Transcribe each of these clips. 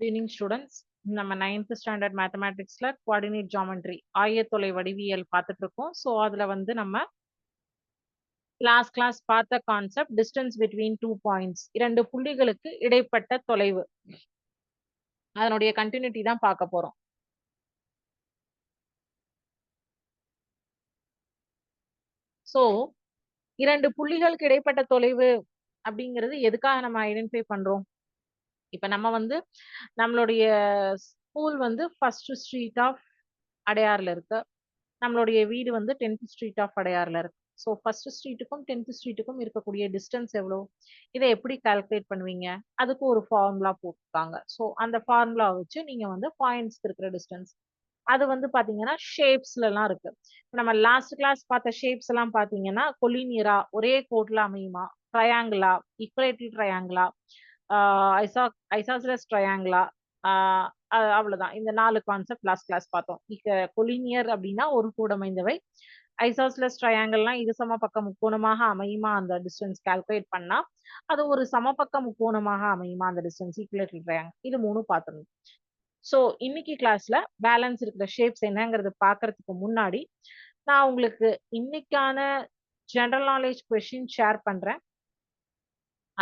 Evening students நம்ம ninth standard மேத்தமேட்டிக்ஸில் coordinate geometry ஆயத்தொலை வடிவியல் பார்த்துட்டு இருக்கோம் ஸோ அதில் வந்து நம்ம லாஸ்ட் கிளாஸ் பார்த்த concept distance between two points இரண்டு புள்ளிகளுக்கு இடைப்பட்ட தொலைவு. அதனுடைய கண்டினியூட்டி தான் பார்க்க போகிறோம் ஸோ இரண்டு புள்ளிகளுக்கு இடைப்பட்ட தொலைவு அப்படிங்கிறது எதுக்காக நம்ம ஐடென்டிஃபை பண்ணுறோம் இப்ப நம்ம வந்து நம்மளுடைய ஸ்கூல் வந்து ஃபர்ஸ்ட் ஸ்ட்ரீட் ஆஃப் அடையார்ல இருக்கு. நம்மளுடைய வீடு வந்து டென்த் ஸ்ட்ரீட் ஆஃப் அடையாறுல இருக்கு. ஸோ ஃபர்ஸ்ட் ஸ்ட்ரீட்டுக்கும் டென்த் ஸ்ட்ரீட்டுக்கும் இருக்கக்கூடிய டிஸ்டன்ஸ் எவ்வளோ? இதை எப்படி கால்குலேட் பண்ணுவீங்க? அதுக்கு ஒரு ஃபார்முலா போட்டிருக்காங்க. ஸோ அந்த ஃபார்முலா வச்சு நீங்க வந்து பாயிண்ட்ஸ் இருக்கிற டிஸ்டன்ஸ் அது வந்து பாத்தீங்கன்னா ஷேப்ஸ்ல எல்லாம் இருக்கு நம்ம லாஸ்ட் கிளாஸ் பார்த்த ஷேப்ஸ் எல்லாம் பாத்தீங்கன்னா கொலினியரா ஒரே கோட்ல அமையுமா? ட்ரையாங்கிளா ஈக்குவேட்டல் ட்ரையாங்கிளா ஐசா ஐசாசிலஸ் ட்ரையாங்கிளா அவ்வளவுதான். இந்த நாலு கான்செப்ட் லாஸ்ட் கிளாஸ் பார்த்தோம். இக்க கொலினியர் அப்படின்னா ஒரு கூடமைந்தவை. ஐசாஸ்லஸ் ட்ரையாங்கிள்லாம் இது சமபக்க முக்கோணமாக அமையுமா? அந்த டிஸ்டன்ஸ் கால்குலேட் பண்ணா அது ஒரு சமபக்க முக்கோணமாக அமையுமா? அந்த டிஸ்டன்ஸ் ஈக்குவேட்டல் ட்ரையாங்கிள் இது மூணு பார்த்துருந்தோம் ஸோ இன்னைக்கு கிளாஸ்ல பேலன்ஸ் இருக்கிற ஷேப்ஸ் என்னங்கிறது பார்க்கறதுக்கு முன்னாடி நான் உங்களுக்கு இன்னைக்கான ஜென்ரல் நாலேஜ் கொஷின் ஷேர் பண்றேன்.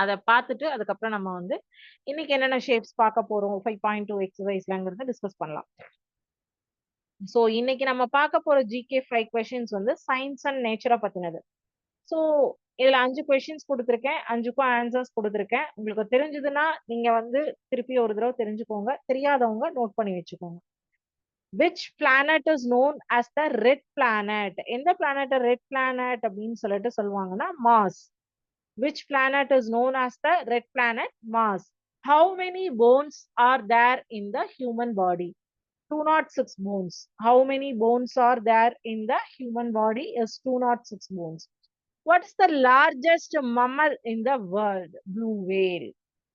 அதை பார்த்துட்டு அதுக்கப்புறம் நம்ம வந்து இன்னைக்கு என்னென்ன ஷேப்ஸ் பார்க்க போறோம்? ஃபைவ் பாயிண்ட் டூ எக்ஸசைஸ்லங்கிறத டிஸ்கஸ் பண்ணலாம். ஸோ இன்னைக்கு நம்ம பார்க்க போற ஜிகே ஃபைவ் கொஷின்ஸ் வந்து சயின்ஸ் அண்ட் நேச்சரை பத்தினது. ஸோ இதுல அஞ்சு கொஷின்ஸ் கொடுத்துருக்கேன். அஞ்சுக்கும் ஆன்சர்ஸ் கொடுத்துருக்கேன். உங்களுக்கு தெரிஞ்சதுன்னா நீங்க வந்து திருப்பி ஒரு தடவை தெரிஞ்சுக்கோங்க. தெரியாதவங்க நோட் பண்ணி வச்சுக்கோங்க. Which planet is known as the red planet எந்த பிளானட் ரெட் பிளானட் அப்படின்னு சொல்லிட்டு சொல்லுவாங்கன்னா Mars which planet is known as the red planet Mars. How many bones are there in the human body? 206 bones. How many bones are there in the human body is 206 bones. What is the largest mammal in the world? Blue whale.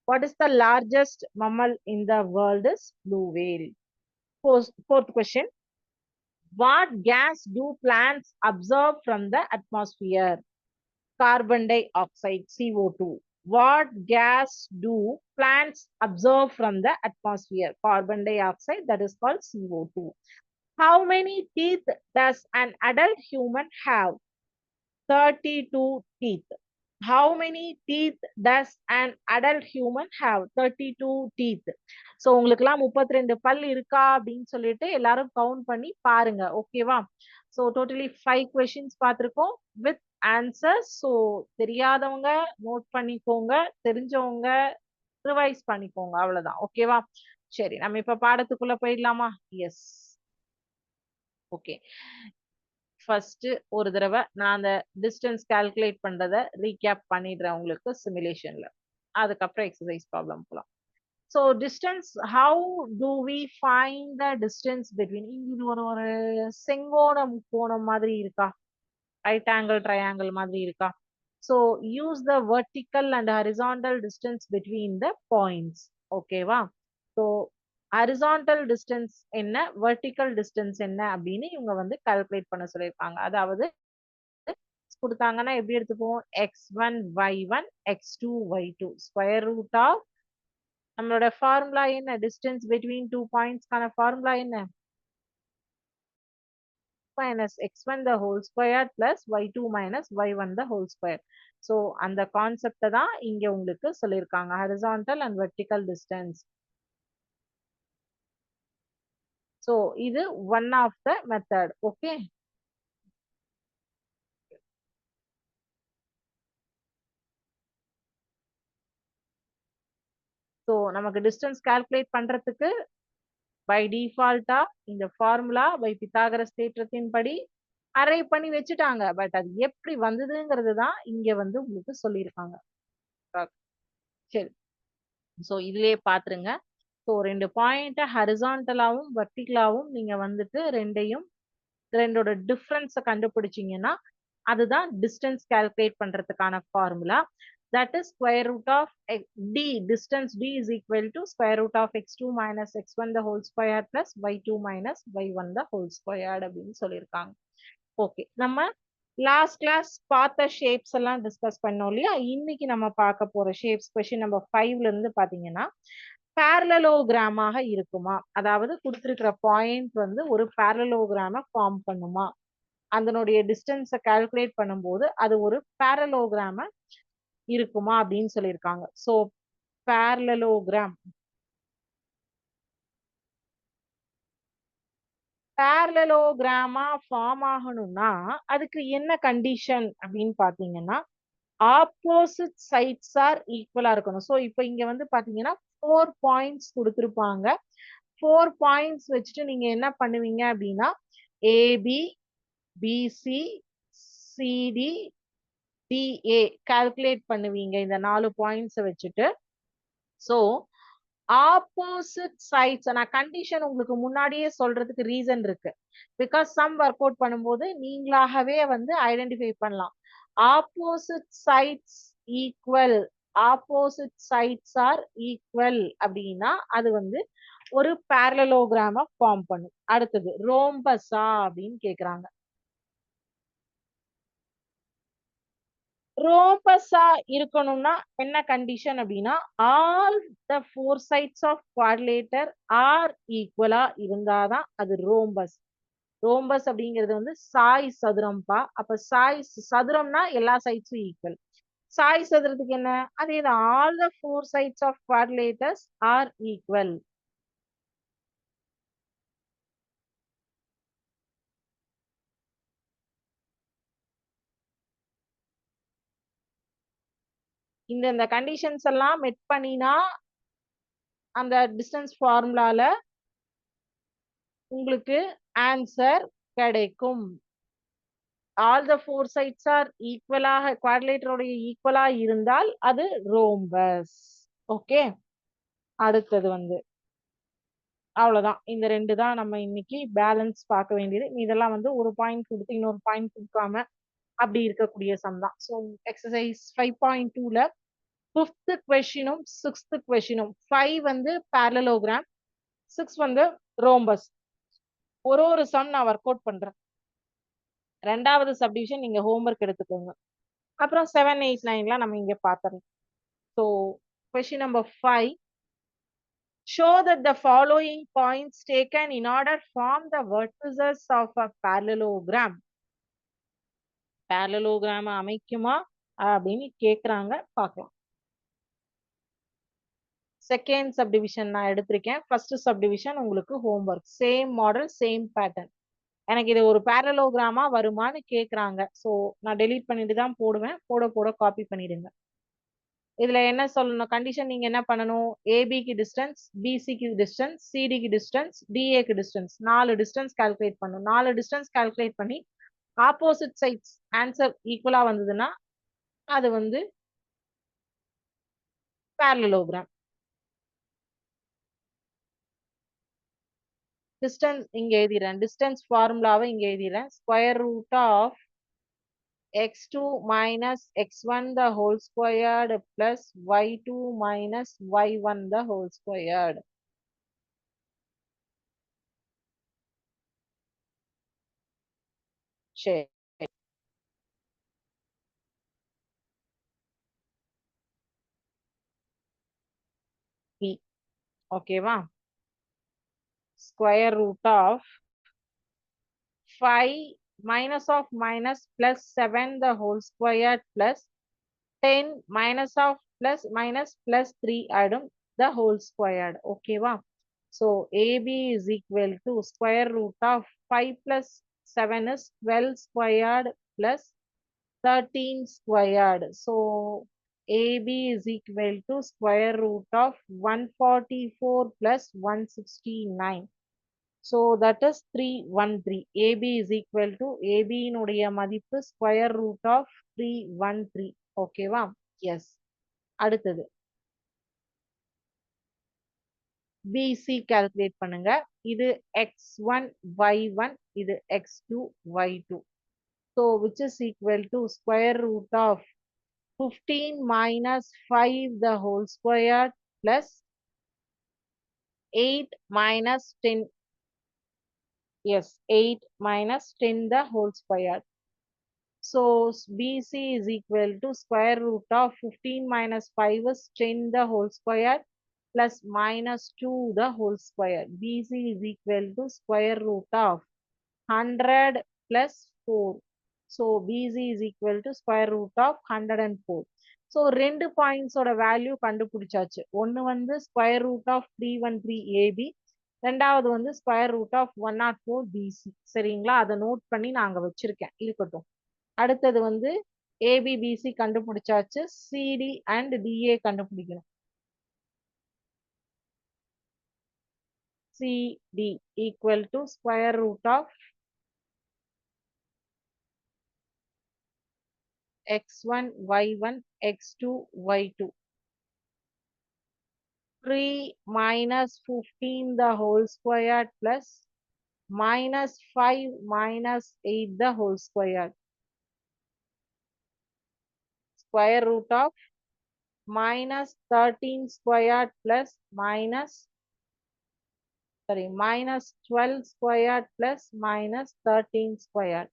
What is the largest mammal in the world is blue whale. Fourth, fourth question. What gas do plants absorb from the atmosphere? Carbon dioxide CO2. What gas do plants absorb from the atmosphere? Carbon dioxide that is called CO2. How many teeth does an adult human have? 32 teeth. How many teeth does an adult human have? 32 teeth. So உங்களுக்குலாம் முப்பத்தி ரெண்டு பல் இருக்கா அப்படின்னு சொல்லிட்டு எல்லாரும் count பண்ணி பாருங்க ஓகேவா ஸோ டோட்டலி ஃபைவ் கொஷின்ஸ் பார்த்துருக்கோம் வித் ஆன்சர்ஸ் ஸோ தெரியாதவங்க நோட் பண்ணிக்கோங்க. தெரிஞ்சவங்க ரிவைஸ் பண்ணிக்கோங்க. அவ்வளவுதான். ஓகேவா சரி நம்ம இப்ப பாடத்துக்குள்ள போயிடலாமா? எஸ் ஓகே ஃபர்ஸ்ட் ஒரு தடவை நான் அந்த டிஸ்டன்ஸ் கால்குலேட் பண்றத ரீகேப் பண்ணிடுறேன் உங்களுக்கு சிமுலேஷன்ல அதுக்கப்புறம் எக்ஸசைஸ் ப்ராப்ளம் போலாம். So distance how do we find the distance between இங்க ஒரு ஒரு செங்கோண முக்கோணம் மாதிரி இருக்கா? ரைட் ஆங்கிள் ட்ரையாங்கிள் மாதிரி இருக்கா? So use the vertical and horizontal distance between the points ஓகேவா ஸோ ஹரிசாண்டல் டிஸ்டன்ஸ் என்ன வெர்டிக்கல் டிஸ்டன்ஸ் என்ன அப்படின்னு இவங்க வந்து கால்குலேட் பண்ண சொல்லியிருக்காங்க. அதாவது கொடுத்தாங்கன்னா எப்படி எடுத்துப்போம் x one y one x two y two square root of நம்மளோட ஃபார்முலா என்ன? டிஸ்டன்ஸ் பிட்வீன் டூ பாயிண்ட்ஸ்க்கான ஃபார்முலா என்ன? Minus x1 the whole square plus y2 minus y1 the whole square. So, அந்த கான்செப்ட தான் இங்க உங்களுக்கு சொல்லியிருக்காங்க horizontal and vertical distance. So, இது one of the method. Okay. So நமக்கு டிஸ்டன்ஸ் கால்குலேட் பண்றதுக்கு பை டிஃபால்ட்டா இந்த ஃபார்முலா பை பித்தாகரஸ் தேற்றத்தின் படி அரை பண்ணி வச்சுட்டாங்க. பட் அது எப்படி வந்ததுங்கிறது தான் இங்க வந்து உங்களுக்கு சொல்லியிருக்காங்க. சரி. ஸோ இதுலயே பாத்துருங்க. ஸோ ரெண்டு பாயிண்ட்டை ஹரிசான்டலாவும் வர்டிகலாவும் நீங்க வந்துட்டு ரெண்டையும் ரெண்டோட டிஃப்ரென்ஸை கண்டுபிடிச்சீங்கன்னா அதுதான் டிஸ்டன்ஸ் கால்குலேட் பண்றதுக்கான formula that is square root of x, d distance d is equal to square root of x2 minus x1 the whole square plus y2 minus y1 the whole squared அப்படின்னு சொல்லியிருக்காங்க. Okay நம்ம last class பார்த்த shapes எல்லாம் discuss பண்ணோம் இல்லையா? இன்னைக்கு நம்ம பார்க்க போற ஷேப்ஸ் கொஸ்டின் நம்ம ஃபைவ்ல இருந்து பாத்தீங்கன்னா பேரலோகிராமாக இருக்குமா? அதாவது கொடுத்திருக்கிற பாயிண்ட் வந்து ஒரு பேரலோகிராம ஃபார்ம் பண்ணுமா? அதனுடைய டிஸ்டன்ஸை கால்குலேட் பண்ணும்போது அது ஒரு பேரலோகிராம இருக்குமா அப்படின்னு சொல்லியிருக்காங்க. ஸோ பேரலோகிராம் பேரலோகிராமா ஃபார்ம் ஆகணும்னா அதுக்கு என்ன கண்டிஷன் அப்படின்னு பாத்தீங்கன்னா ஆப்போசிட் சைட்ஸ் ஆர் ஈக்குவலா இருக்கணும். ஸோ இப்போ இங்க வந்து பாத்தீங்கன்னா ஃபோர் பாயிண்ட்ஸ் கொடுத்துருப்பாங்க. ஃபோர் பாயிண்ட்ஸ் வச்சுட்டு நீங்க என்ன பண்ணுவீங்க அப்படின்னா AB BC CD DA calculate பண்ணுவீங்க இந்த நாலு பாயிண்ட்ஸை வச்சுட்டு. ஸோ ஆப்போசிட் சைட்ஸ் நான் கண்டிஷன் உங்களுக்கு முன்னாடியே சொல்றதுக்கு ரீசன் இருக்கு. பிகாஸ் சம் ஒர்க் அவுட் பண்ணும்போது நீங்களாகவே வந்து ஐடென்டிஃபை பண்ணலாம். Opposite sides equal opposite sides are equal அப்படின்னா அது வந்து ஒரு பேரலோகிராம ஃபார்ம் பண்ணும். அடுத்தது ரோம்பஸா அப்படின்னு கேக்குறாங்க. ரோம்பஸா இருக்கணும்னா என்ன கண்டிஷன் அப்படின்னா all the four sides of quadrilateral are ஈக்குவலா இருந்தாதான் அது ரோம்பஸ் ரோம்பஸ் அப்படிங்கிறது வந்து சாய் சதுரம்பா. அப்ப சாய் சதுரம்னா எல்லா சைட்ஸும் ஈக்குவல் சாய் சதுரத்துக்கு என்ன? அதே தான் all the four sides of quadrilaterals are equal இந்த இந்த கண்டிஷன்ஸ் எல்லாம் மெட் பண்ணினா அந்த டிஸ்டன்ஸ் ஃபார்முலால உங்களுக்கு ஆன்சர் கிடைக்கும். All the four sides are ஈக்குவலாக குவாட்லேட்டருடைய ஈக்குவலா இருந்தால் அது ரோம்பஸ் ஓகே அடுத்தது வந்து அவ்வளோதான் இந்த ரெண்டு தான் நம்ம இன்னைக்கு பேலன்ஸ் பார்க்க வேண்டியது. இதெல்லாம் வந்து ஒரு பாயிண்ட் கொடுத்து இன்னொரு பாயிண்ட் கொடுக்காம அப்படி இருக்கக்கூடிய சம் தான். ஸோ எக்ஸசைஸ் ஃபைவ் பாயிண்ட் டூவில் ஃபிஃப்த் கொஷினும் சிக்ஸ்த் கொஷினும் ஃபைவ் வந்து பேரலோகிராம் சிக்ஸ் வந்து ரோம்பஸ் ஒரு ஒரு சம் நான் ஒர்க் அவுட் பண்றேன். ரெண்டாவது சப்டிவிஷன் நீங்க ஹோம்ஒர்க் எடுத்துக்கோங்க. அப்புறம் செவன் எயிட் நைன்லாம் நம்ம இங்கே பார்த்துறோம் so question number five show that the following points taken in order form the vertices of a parallelogram parallelogram அமைக்குமா அப்படின்னு கேட்குறாங்க பார்க்கலாம். செகண்ட் சப்டிவிஷன் நான் எடுத்திருக்கேன். ஃபர்ஸ்ட் சப்டிவிஷன் உங்களுக்கு homework same model same pattern எனக்கு இது ஒரு பேரலோகிராமா வருமானு கேட்குறாங்க ஸோ நான் டெலீட் பண்ணிட்டு தான் போடுவேன். போட போட காப்பி பண்ணிடுங்க. இதில் என்ன சொல்லணும்? கண்டிஷன் நீங்கள் என்ன பண்ணணும்? ஏபிக்கு டிஸ்டன்ஸ் பிசிக்கு டிஸ்டன்ஸ் சிடிக்கு டிஸ்டன்ஸ் டிஏக்கு டிஸ்டன்ஸ் நாலு டிஸ்டன்ஸ் கால்குலேட் பண்ணணும் நாலு டிஸ்டன்ஸ் கால்குலேட் பண்ணி ஆப்போசிட் சைட்ஸ் ஆன்சர் ஈக்குவலாக வந்ததுன்னா அது வந்து பேரலோகிராம் டிஸ்டன்ஸ் இங்க எழுதிடுறேன் டிஸ்டன்ஸ் ஃபார்முலாவை இங்க எழுதிடுறேன் square root of x two minus x one the whole squared plus y two minus y one the whole squared சரி ஓகேவா square root of 5 minus of minus plus 7 the whole square plus 10 minus of plus minus plus 3 item um, the whole squared okay wow so ab is equal to square root of 5 plus 7 is 12 squared plus 13 squared. So ab is equal to square root of 144 plus 169 so that is 313 ab is equal to ab இனுடைய மதிப்பு square root of 313 ஓகேவா yes அடுத்தது bc calculate பண்ணுங்க இது x1 y1 இது x2 y2 so which is equal to square root of 15 minus 5 the whole square plus 8 minus 10 yes 8 minus 10 the whole square so bc is equal to square root of 15 minus 5 is 10 the whole square plus minus 2 the whole square. BC is equal to square root of 100 plus 4. So BC is equal to square root of 104. So ரெண்டு பாயிண்ட்ஸோட value கண்டுபிடிச்சாச்சு ஒன்று வந்து square root of three one three AB ரெண்டாவது வந்து square root of one not four BC சரிங்களா? அதை note பண்ணி நான் அங்கே இருக்கட்டும் அடுத்தது வந்து ஏபிபிசி கண்டுபிடிச்சாச்சு. சிடி அண்ட் டிஏ கண்டுபிடிக்கணும். CD equal to square root of x1, y1, x2, y2. 3 minus 15 the whole square plus minus 5 minus 8 the whole square. Square root of minus 13 squared plus minus sorry minus 12 squared plus minus 13 squared.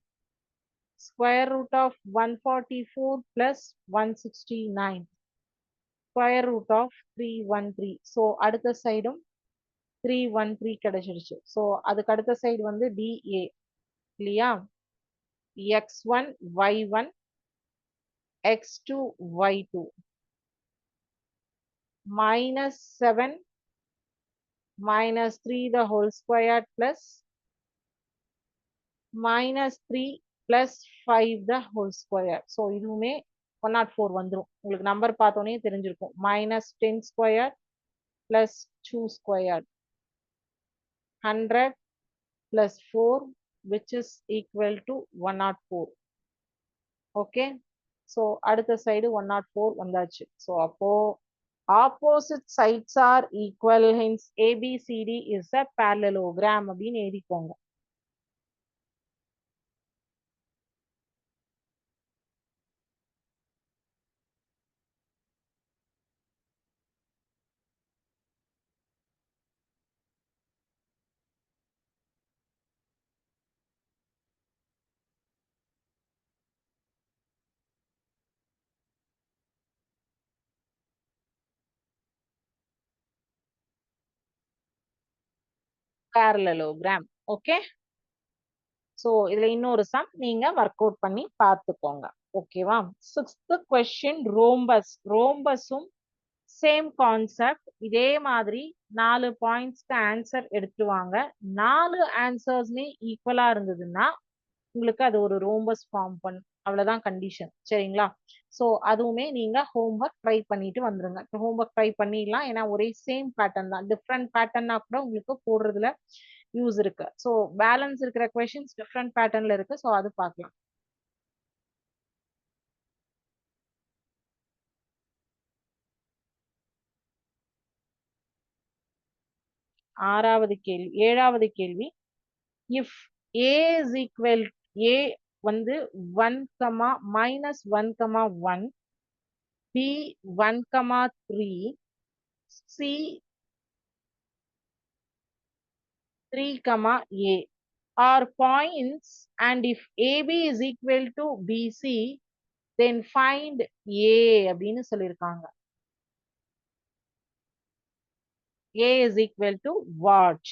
Square root of 144 plus 169. Square root of three one three so அடுத்த சைடும் three one three கிடைச்சிருச்சு so அதுக்கு அடுத்த side வந்து DA இல்லையா x one y one x two y two minus seven minus three the whole square plus minus three plus five the whole square so இதுவுமே one not four வந்துடும் உங்களுக்கு number பார்த்தோன்னே தெரிஞ்சிருக்கும். Minus ten square plus two square hundred plus four which is equal to one not four okay so அடுத்த side one not four வந்தாச்சு. So அப்போ opposite sides are equal hence ABCD is a parallelogram அப்படின்னு எழுதிக்கோங்க. Parallelogram okay so இதுல இன்னொரு some நீங்க work out பண்ணி பார்த்துக்கோங்க ஓகேவா சிக்ஸ்த் கொஸ்டின் ரோம்பஸ் ரோம்பஸும் சேம் கான்செப்ட் இதே மாதிரி நாலு பாயிண்ட்ஸ்க்கு ஆன்சர் எடுத்துவாங்க நாலு ஆன்சர்ஸ்மே ஈக்குவலா இருந்ததுன்னா உங்களுக்கு அது ஒரு ரோம்பஸ் ஃபார்ம் பண்ணும் அவ்வளவுதான் கண்டிஷன் சரிங்களா? ஸோ அதுவுமே நீங்க ஹோம்ஒர்க் ட்ரை பண்ணிட்டு வந்துருங்க. ஹோம்ஒர்க் ட்ரை பண்ணிடலாம். ஏன்னா ஒரே சேம் பேட்டர்ன் தான். டிஃப்ரெண்ட் பேட்டர்னா கூட உங்களுக்கு போடுறதுல யூஸ் இருக்கு. ஸோ பேலன்ஸ் இருக்கிற கொஷின்ஸ் டிஃப்ரெண்ட் பேட்டர்ன்ல இருக்கு. ஸோ அது பார்க்கலாம். ஆறாவது கேள்வி. ஏழாவது கேள்வி. If A is equal A வந்து one comma minus one comma one B one comma three C three comma A are points and if AB is equal to BC then find A அப்படின்னு சொல்லியிருக்காங்க A is equal to what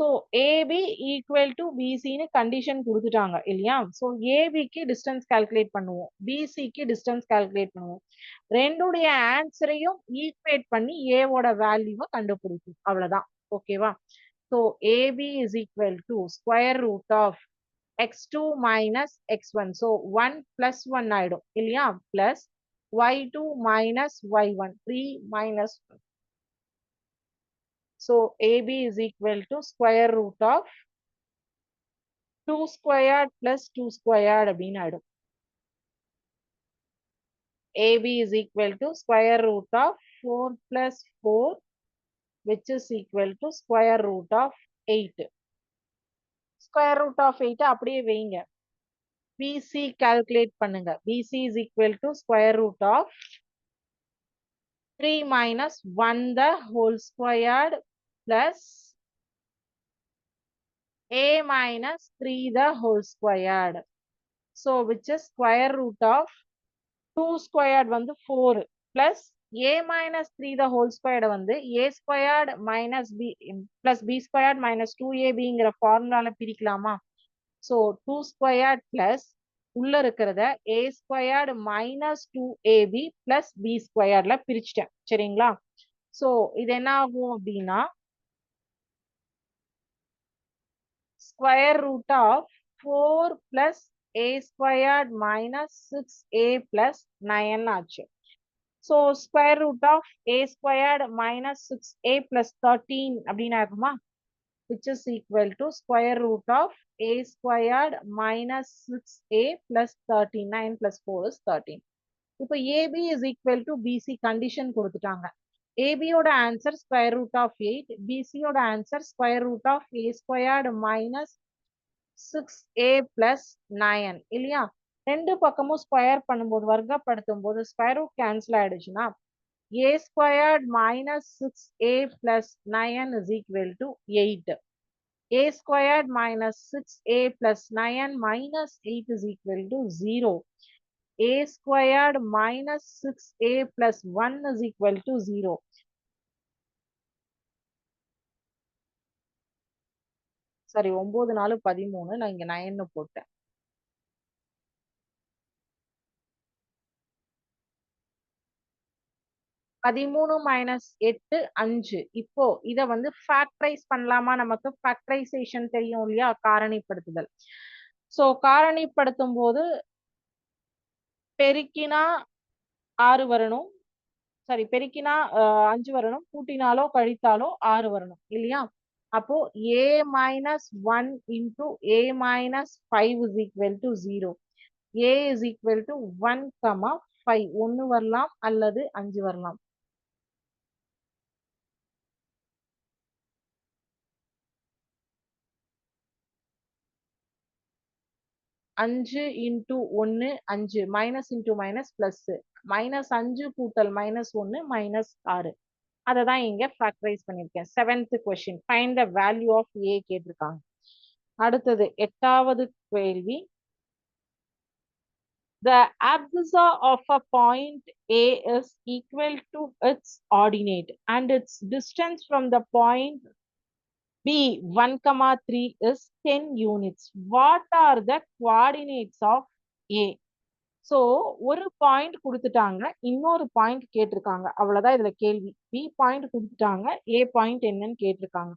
So AB equal to பிசின்னு condition கொடுத்துட்டாங்க இல்லையா? So ஏபிக்கு distance calculate பண்ணுவோம். பிசிக்கு distance calculate பண்ணுவோம். ரெண்டுடைய ஆன்சரையும் equate பண்ணி ஏவோட வேல்யூவை கண்டுபிடிக்கும் அவ்வளோதான் ஓகேவா so AB is equal to square root of x two minus x one so one plus one ஆயிடும் இல்லையா? Plus y two minus y one three minus one So AB is equal to square root of 2 squared plus 2 squared அப்படின்னு ஆயிடும். AB is equal to square root of 4 plus 4 which is equal to square root of 8. Square root of 8 அப்படியே வைங்க. BC calculate பண்ணுங்க. BC is equal to square root of 3 minus 1 the whole squared plus a minus 3 the whole squared. So, which is square root of 2 squared வந்து 4 plus A minus three the whole squared வந்து A squared minus B plus B squared minus two ஏபிங்கிற ஃபார்முலால பிரிக்கலாமா? So two squared plus உள்ள இருக்கிறத A squared minus two AB plus B ஸ்கொயர்ல பிரிச்சிட்டேன். சரிங்களா? So இது என்ன ஆகும் அப்படின்னா square root of four plus A squared minus six A plus nine ஆச்சு so square root of A squared minus six A plus thirteen அப்படின்னு ஆகுமா which is equal to square root of a squared minus 6a plus 39 plus 4 is 13. இப்போ AB is equal to BC condition கொடுத்துட்டாங்க. AB யோட answer square root of 8, BC யோட answer square root of a squared minus 6a plus 9 இல்லையா ரெண்டு பக்கமும் square பண்ணும்போது வர்க்கப்படுத்தும் போது ஸ்கொயர் ரூட் கேன்சல் ஆயிடுச்சுன்னா a squared minus 6a plus 9 is equal to 8. a squared minus 6a plus 9 minus 8 is equal to 0. a squared minus 6a plus 1 is equal to 0. சரி ஒன்பது நாலு பதிமூணு நான் இங்க நைன்னு போட்டேன். பதிமூணு மைனஸ் எட்டு அஞ்சு. இப்போ இத வந்து ஃபேக்டரைஸ் பண்ணலாமா? நமக்கு ஃபேக்டரைசேஷன் தெரியும் இல்லையா? காரணிப்படுத்துதல். சோ காரணிப்படுத்தும் போது பெருக்கினா ஆறு வரணும். சாரி பெருக்கினா அஹ், அஞ்சு வரணும். கூட்டினாலோ கழித்தாலோ ஆறு வரணும். இல்லையா? அப்போ A minus one into A minus five is equal to zero A is equal to one comma five ஒன்னு வரலாம் அல்லது அஞ்சு வரலாம்? அஞ்சு இன்டூ ஒன்னு அஞ்சு. Minus into minus plus minus அஞ்சு கூட்டல் மைனஸ் ஒன்னு மைனஸ் ஆறு. அதை தான் இங்க ஃபேக்டரைஸ் பண்ணியிருக்கேன் seventh question find the value of A கேட்டிருக்காங்க அடுத்தது எட்டாவது கேள்வி the abscissa of a point A is equal to its ordinate and its distance from the point B one comma three is ten units what are the coordinates of A so ஒரு point கொடுத்துட்டாங்க இன்னொரு point கேட்டிருக்காங்க. அவ்வளவுதான் இதுல கேள்வி. B point கொடுத்துட்டாங்க ஏ point என்னன்னு கேட்டிருக்காங்க.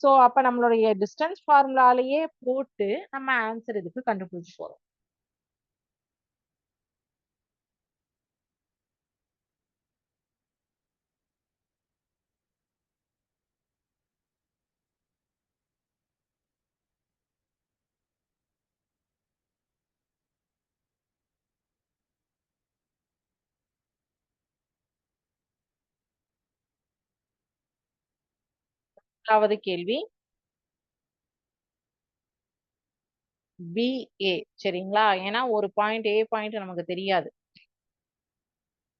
ஸோ அப்ப நம்மளுடைய டிஸ்டன்ஸ் ஃபார்முலாலேயே போட்டு நம்ம ஆன்சர் இதுக்கு கண்டுபிடிச்சு போகிறோம் முதலாவது கேள்வி. பிஏ சரிங்களா? ஏன்னா ஒரு பாயிண்ட் ஏ பாயிண்ட் நமக்கு தெரியாது.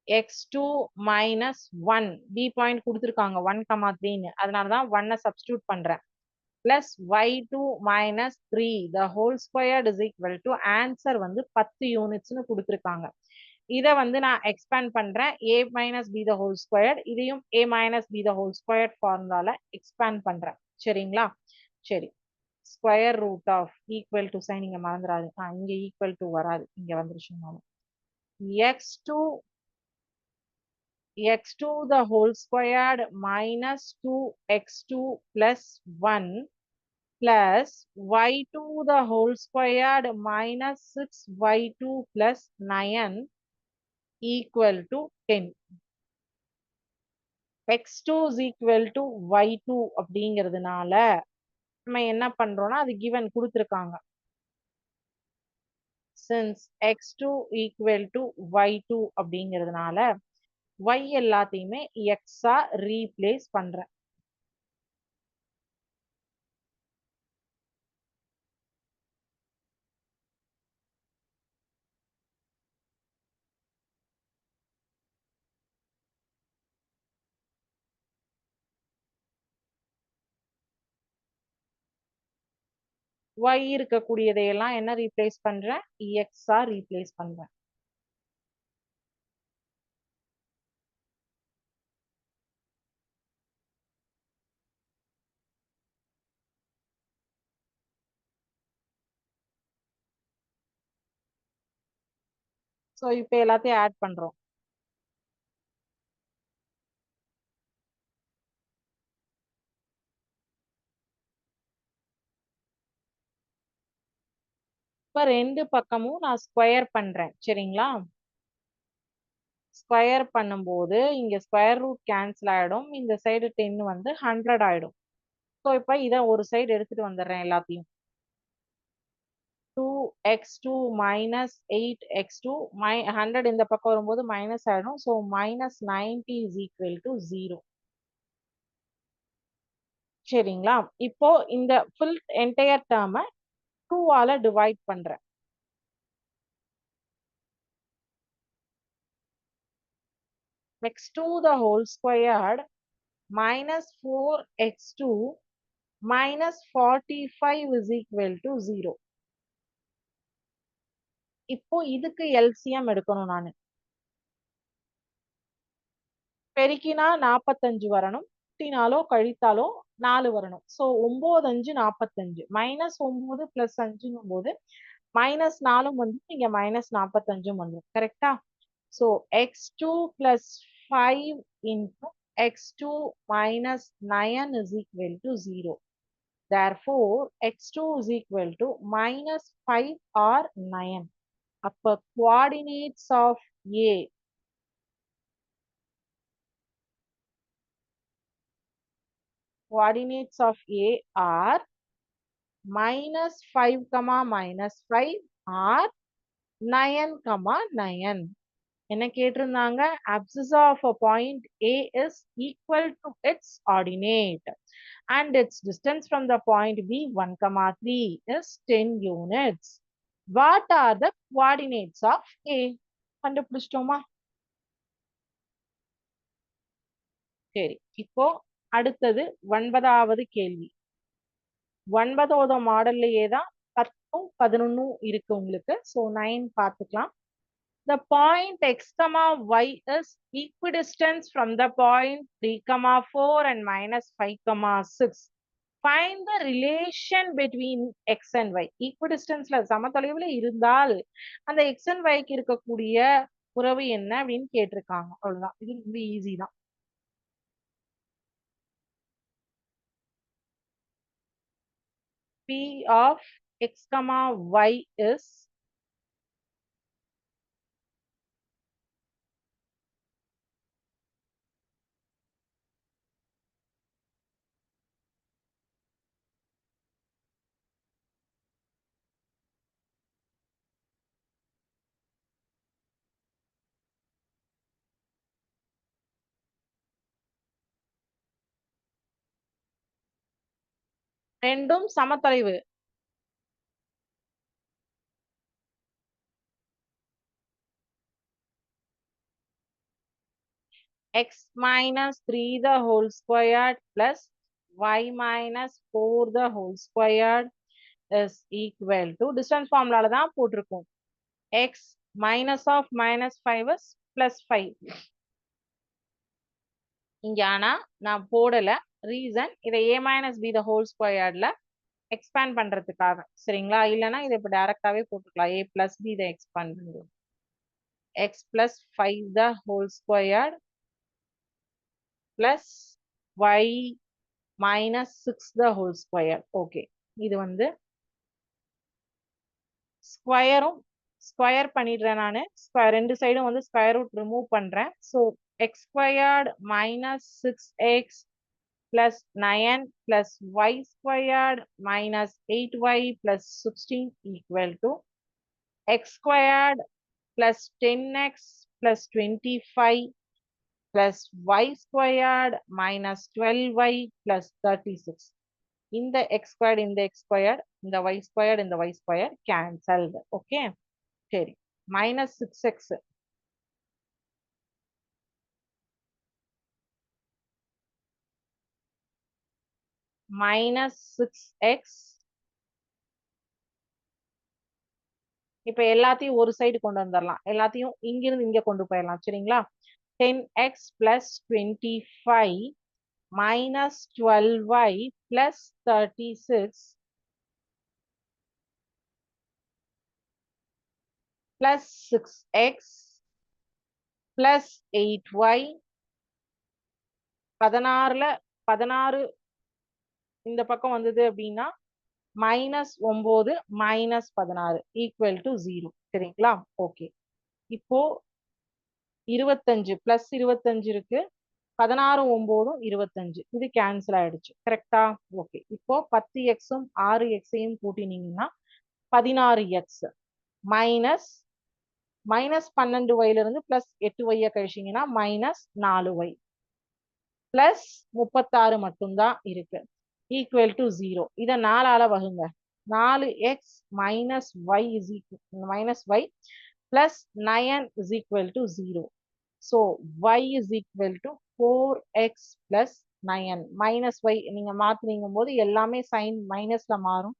X two minus one B point கொடுத்துருக்காங்க ஒன் கமா த்ரீன்னு அதனால தான் ஒன்னை சப்ஸ்டியூட் பண்றேன். Plus y two minus three the whole squared is equal to answer வந்து பத்து யூனிட்ஸ்னு கொடுத்துருக்காங்க. இதை வந்து நான் எக்ஸ்பேண்ட் பண்றேன். A minus B the whole squared இதையும் A minus B the whole square ஃபார்முலால expand பண்றேன். சரிங்களா? சரி. Square root of equal to sign இங்க மறந்துடாது ஆ இங்க ஈக்குவல் டு வராது. இங்க வந்துருச்சுனாலும் x two x2 the whole squared one 2x2 plus 1 plus y2 the whole squared minus 6y2 plus 9 equal to 10. x2 is equal to y2 அப்படிங்கிறதுனால நம்ம என்ன பண்றோம்னா அது given கொடுத்துருக்காங்க since x2 equal to y2 அப்படிங்கிறதுனால y எல்லாத்தையுமே x ஆ replace பண்றேன் ஒய் இருக்கக்கூடியதையெல்லாம் என்ன ரீப்ளேஸ் பண்றேன்? இஎக்ஸா ரீப்ளேஸ் பண்றேன். ஸோ இப்போ எல்லாத்தையும் ஆட் பண்ணுறோம் இப்ப ரெண்டு பக்கமும் நான் ஸ்கொயர் பண்றேன். சரிங்களா? ஸ்கொயர் பண்ணும்போது இங்க ஸ்கொயர் ரூட் கேன்சல் ஆயிடும். இந்த சைடு டென் வந்து ஹண்ட்ரட் ஆயிடும். ஸோ இப்போ இதை ஒரு சைடு எடுத்துட்டு வந்துடுறேன் எல்லாத்தையும். Two x two minus eight x two my hundred இந்த பக்கம் வரும்போது மைனஸ் ஆகிடும் so minus ninety is equal to zero சரிங்களா? இப்போ இந்த ஃபுல் என்டையர் டேர்மை டூவால டிவைட் பண்றேன். X to the whole squared minus 4x2 minus 45 is equal to 0. இப்போ இதுக்கு எல்சிஎம் எடுக்கணும் நான். பெருக்கினா நாற்பத்தஞ்சு வரணும். குட்டினாலோ கழித்தாலோ நாலு வரணும். ஸோ ஒன்பது அஞ்சு நாற்பத்தஞ்சு மைனஸ் ஒன்பது பிளஸ் அஞ்சுங்கும் போது மைனஸ் நாலும் வந்து நீங்க மைனஸ் நாற்பத்தஞ்சும் வந்துடும் கரெக்டா so x two plus five into x two minus nine is equal to zero therefore x2 is equal to minus 5 or 9 அப்ப coordinates of a coordinates of A are minus 5 comma minus 5 or 9 comma 9. என்ன கேட்டிருந்தாங்க abscissa of a point A is equal to its ordinate and its distance from the point B 1 comma 3 is 10 units. What are the coordinates of A? கண்டுபிடிச்சிட்டோமா சரி இப்போ அடுத்தது ஒன்பதாவது கேள்வி. ஒன்பதாவது மாடல்லையே தான் பத்தும் பதினொன்னும் இருக்கு உங்களுக்கு. ஸோ நைன் பார்த்துக்கலாம். The point x comma y is the from three comma four and minus and comma six comma the relation between x and x and y. Equidistanceல சமதொலைவுல இருந்தால் அந்த x and y இருக்கக்கூடிய உறவு என்ன அப்படின்னு கேட்டிருக்காங்க. அவ்வளவுதான். இது ரொம்ப ஈஸி தான். P of x comma y is ரெண்டும் சமத்தொலைவு x minus 3 the whole squared plus y minus 4 the whole squared is equal to distance formulaல தான் போட்டிருக்கும் x minus of minus 5 is plus 5 இங்க ஆனா நான் போடல ரீசன் இதை A minus B the whole ஸ்கொயர்டில் expand பண்ணுறதுக்காக சரிங்களா? இல்லைனா இதை இப்போ டேரெக்டாகவே போட்டுக்கலாம். ஏ ப்ளஸ் பி இதை எக்ஸ்பேண்ட் பண்ணுவோம் x plus five the whole squared plus y minus six the whole square okay இது வந்து ஸ்கொயரும் ஸ்கொயர் பண்ணிடுறேன் நான். ஸ்கொயர் ரெண்டு சைடும் வந்து ஸ்கொயர் ரூட் ரிமூவ் பண்ணுறேன் so x squared minus six x plus 9 plus y squared minus 8y plus 16 equal to x squared plus 10x plus 25 plus y squared minus 12y plus 36. In the x squared, in the x squared, in the y squared, in the y squared cancelled. Okay. okay. Minus 6x. Minus six x இப்ப எல்லாத்தையும் ஒரு side கொண்டு வந்துடலாம். எல்லாத்தையும் இங்கிருந்து இங்க கொண்டு போயிடலாம். சரிங்களா? Ten x plus twenty five minus twelve y plus thirty six plus six x plus eight y பதினாறுல பதினாறு இந்த பக்கம் வந்தது அப்படின்னா மைனஸ் ஒன்பது மைனஸ் பதினாறு ஈக்குவல் டு ஜீரோ சரிங்களா? ஓகே இப்போ இருபத்தஞ்சு பிளஸ் இருபத்தஞ்சு இருக்கு. பதினாறும் ஒன்பதும் இருபத்தஞ்சு. இது கேன்சல் ஆயிடுச்சு. கரெக்டா ஓகே இப்போ பத்து எக்ஸும் ஆறு எக்ஸையும் கூட்டினீங்கன்னா பதினாறு எக்ஸ் மைனஸ் மைனஸ் பன்னெண்டு ஒய்ல இருந்து பிளஸ் எட்டு ஒய்ய கழிச்சிங்கன்னா மைனஸ் நாலு ஒய் பிளஸ் முப்பத்தாறு மட்டும்தான் இருக்கு. ஈக்குவல் டு ஜீரோ இதை நாலால வகுங்க. நாலு x minus y is equal minus y plus nine is equal to zero so y is equal to four x plus nine minus y நீங்க மாத்துனீங்கும் போது எல்லாமே சைன் மைனஸ்ல மாறும்.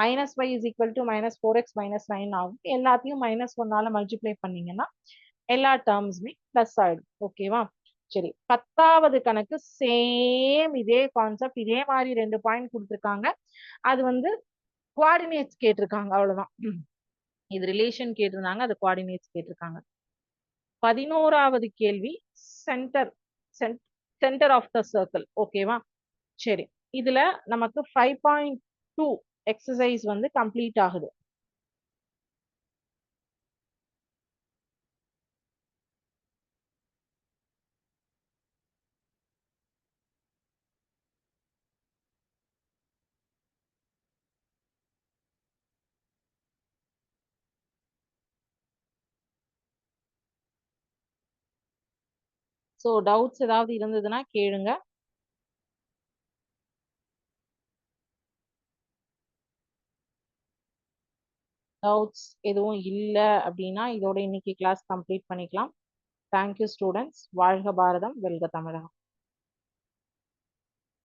Minus y is equal to minus four x minus nine ஆகும். எல்லாத்தையும் minus ஒன்னால multiply பண்ணீங்கன்னா எல்லா டேர்ம்ஸுமே பிளஸ் ஆயிடும். ஓகேவா சரி பத்தாவது கணக்கு சேம் இதே கான்செப்ட் இதே மாதிரி ரெண்டு பாயிண்ட் கொடுத்துருக்காங்க. அது வந்து குவாடினேட்ஸ் கேட்டிருக்காங்க அவ்வளவுதான். இது ரிலேஷன் கேட்டிருந்தாங்க அது குவாடினேட்ஸ் கேட்டிருக்காங்க. பதினோராவது கேள்வி centre centre of the circle ஓகேவா சரி இதுல நமக்கு ஃபைவ் பாயிண்ட் டூ எக்ஸசைஸ் வந்து கம்ப்ளீட் ஆகுது. ஸோ டவுட்ஸ் ஏதாவது இருந்ததுன்னா கேளுங்க. டவுட்ஸ் எதுவும் இல்லை அப்படின்னா இதோட இன்னைக்கு கிளாஸ் கம்ப்ளீட் பண்ணிக்கலாம். தேங்க்யூ ஸ்டூடெண்ட்ஸ் வாழ்க பாரதம். வெல்க தமிழகம்.